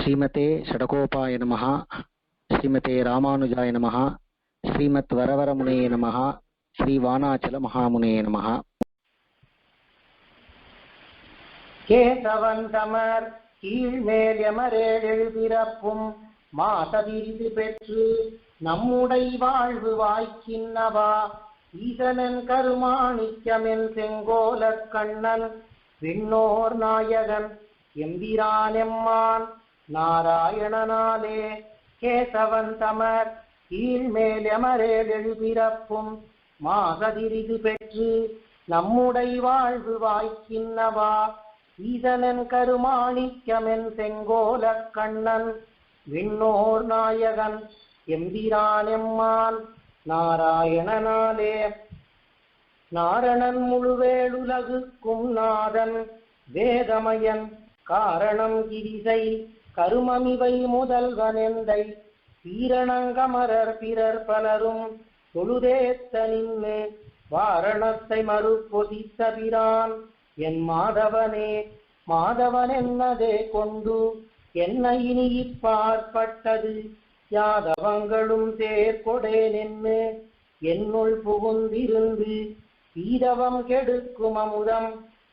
ஸ்ரீமதே ஷடகோபாய நமः ஸ்ரீமதே ராமானுஜாய நமः ஸ்ரீமத் வரவரமுனே நமः ஸ்ரீவானாச்சல மகாமுனே கேசவன் தமர் கீழ்மேல் எமரேழு பிறப்பும் மாசவிரிது பெற்று நம்முடை வாழ்வு வாய்க்கின்னவா ஈசனன் கருமாணிக்கமென் செங்கோலக் கண்ணன் விண்ணோர் நாயகன் எம்பிரானெம்மான் நாராயணனாலே கேசவன் தமர். கீழ்மேல் எமரேழு பிறப்பும் மாசதிரிது பெற்று நம்முடை வாழ்வு வாய்க்கின்னவா. ஈசனன் கருமாணிக்கமென் செங்கோல கண்ணன். விண்ணோர் நாயகன் எம்பிரான் எம்மான் நாராயணனாலே. நாரணன் முழுவேளுலகுக்கும் நாதன் வேதமயன் காரணம் கிரிசை. கருமமிவை முதல்வனெந்தை வீரணங்கமரர் பிறர் பலரும் தொழுதேத்த நின்று வாரணத்தை மறுப்பொதித்தபிரான் என் மாதவனே மாதவனென்னதே கொண்டு என்ன இனி இப்பாற்பட்டது யாதவங்களும் சேர்கொடே நின்று என்னுள் புகுந்திருந்து பீதவம் கெடுக்கும் அமுதம்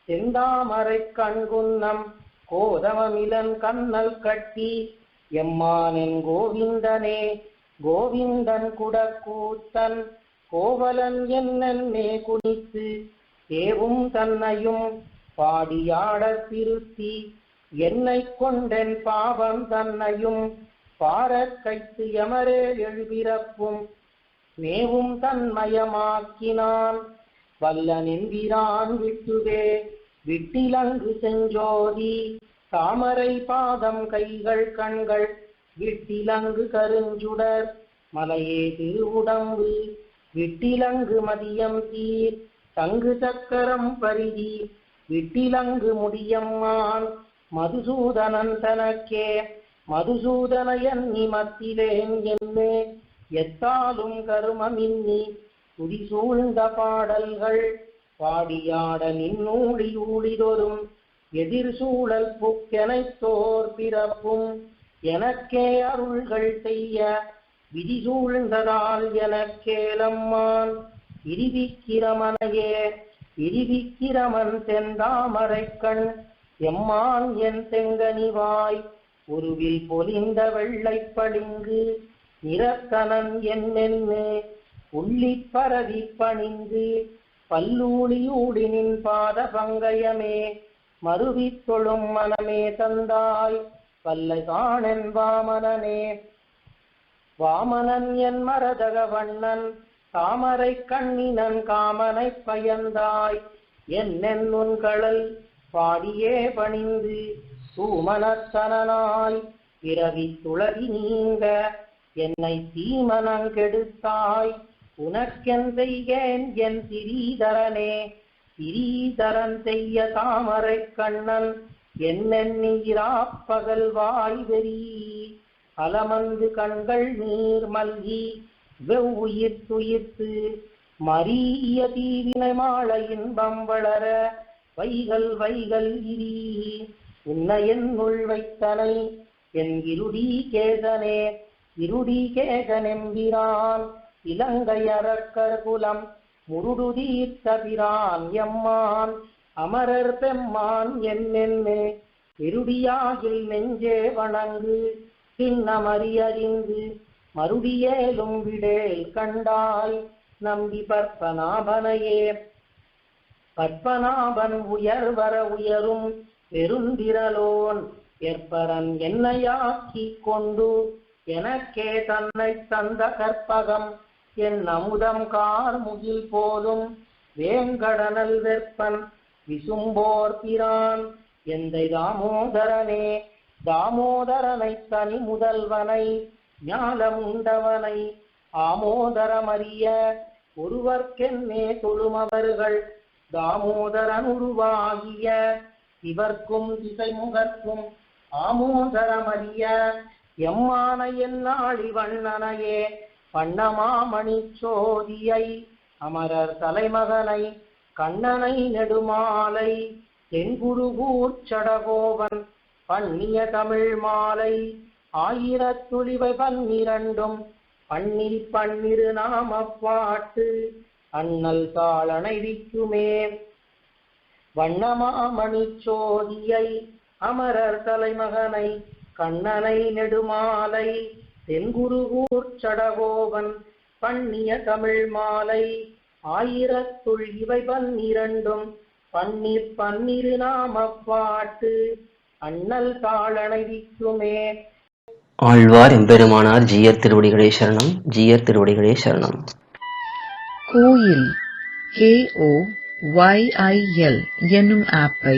செந்தாமரை கண்குன்னம் கோதமமிலன் கண்ணல் கட்டி எம்மானின் கோவிந்தனே கோவிந்தன் குடக்கூத்தன் கோவலன் என்னே குனித்து தேவும் தன்னையும் பாடியாடத் திருத்தி என்னை கொண்டென் பாவம் தன்னையும் பாரக் கைத்து எமரே எழுபிறப்பும் மேவும் தன்மயமாக்கினான் வல்லனின் வீரான் விட்டுவே விட்டிலங்கு செஞ்சோதி. தாமரை பாதம் கைகள் கண்கள் விட்டிலங்கு கருஞ்சுடர். மலையே திருவுடம்பு விட்டிலங்கு மதியம் தீர். தங்கு சக்கரம் பரிதி விட்டிலங்கு முடியம்மான். மதுசூதனன் தனக்கே மதுசூதனையன் மத்திலேன் என்னே. எத்தாலும் கருமமின்னி குடி சூழ்ந்த பாடல்கள் பாடியாட நின்னூடி ஊழிதொரும் எதிர் சூழல் புக்கெனைத்தோர் பிறப்பும் எனக்கே அருள்கள் செய்ய விதி சூழ்ந்ததால் எனக்கேலம்மான் இருவிக்கிரமனையே இருவிக்கிரமன் தெந்தாமரைக்கண் எம்மான் என் தெங்கனிவாய் உருவில் பொலிந்த வெள்ளைப் பளிங்கு. நிறக்கணன் என்னென்னு உள்ளிப் பரவி பணிந்து. பல்லூழியூடினின் பாத பங்கயமே மருவி தொழும் மனமே தந்தாய் வல்லை காணென் வாமனனே. வாமனன் என் மரதக வண்ணன் தாமரை கண்ணினன் காமனை பயந்தாய். என்னென் உன் கடல் பாடியே பணிந்து சூமனத்தனாய் பிறவி துளவி நீங்க என்னை தீமனங் உனக்கென் செய்கேன் என் சிறீதரனே சிறீதரன் செய்ய தாமரை கண்ணன் என்னென்னீராப்பகல் வாய் வெறி அலமந்து கண்கள் நீர் மல்கி வெவ்வுயிர் துயிர்த்து மரிய தீவினை மாலை இன்பம் வளர வைகள் வைகள் இரி. உன்னை என்னுள் வைத்தனை என் இருடி கேதனே இருடி கேகனெம்பிரான். அரக்கர் குலம் முருடுதீர்த்த எம்மான் அமரர் பெம்மான் என்னென்னே. இருடியாகில் நெஞ்சே வணங்கு சின்னமறியறிந்து மறுடியேலும் விடேல் கண்டாய் நம்பி பற்பனாபனையே. பற்பனாபன் உயர் வர உயரும் பெருந்திரலோன் ஏற்பரன் என்னையாக்கி கொண்டு எனக்கே தன்னை தந்த கற்பகம். என் அமுதம் கார் முகில் போதும். வேங்கடனல் வெற்பன் விசும்போர் பிரான். எந்தை தாமோதரனே தாமோதரனை தனி முதல்வனை ஞானமுண்டவனை ஆமோதரமறிய. ஒருவர்க்கென்னே தொழுமவர்கள் தாமோதரன் உருவாகிய. இவர்க்கும் திசைமுகர்க்கும் ஆமோதரமறிய. எம்மான என்னாழி வண்ணனையே பண்ணமாமணி சோதியை அமரர் தலைமகனை கண்ணனை நெடுமாலை தென்குருகூர் சடகோபன் பண்ணிய தமிழ் மாலை ஆயிரத்துளிவை பன்னிரண்டும் பண்ணில் பன்னிரு நாம பாட்டு அண்ணல் தாளனைவிக்குமே வண்ணமாமணி சோதியை அமரர் தலைமகனை கண்ணனை நெடுமாலை தென்குருகூர் சடகோபன் பண்ணிய தமிழ் மாலை. ஆயிரத்துள் இவை பன்னிரண்டும் பன்னீர் பன்னிரு நாம பாட்டு அண்ணல் தாளனைவிக்குமே ஆழ்வார் எம்பெருமானார் ஜீயர் திருவடிகளே சரணம் ஜீயர் திருவடிகளே சரணம். கோயில் K O Y I L என்னும் ஆப்பை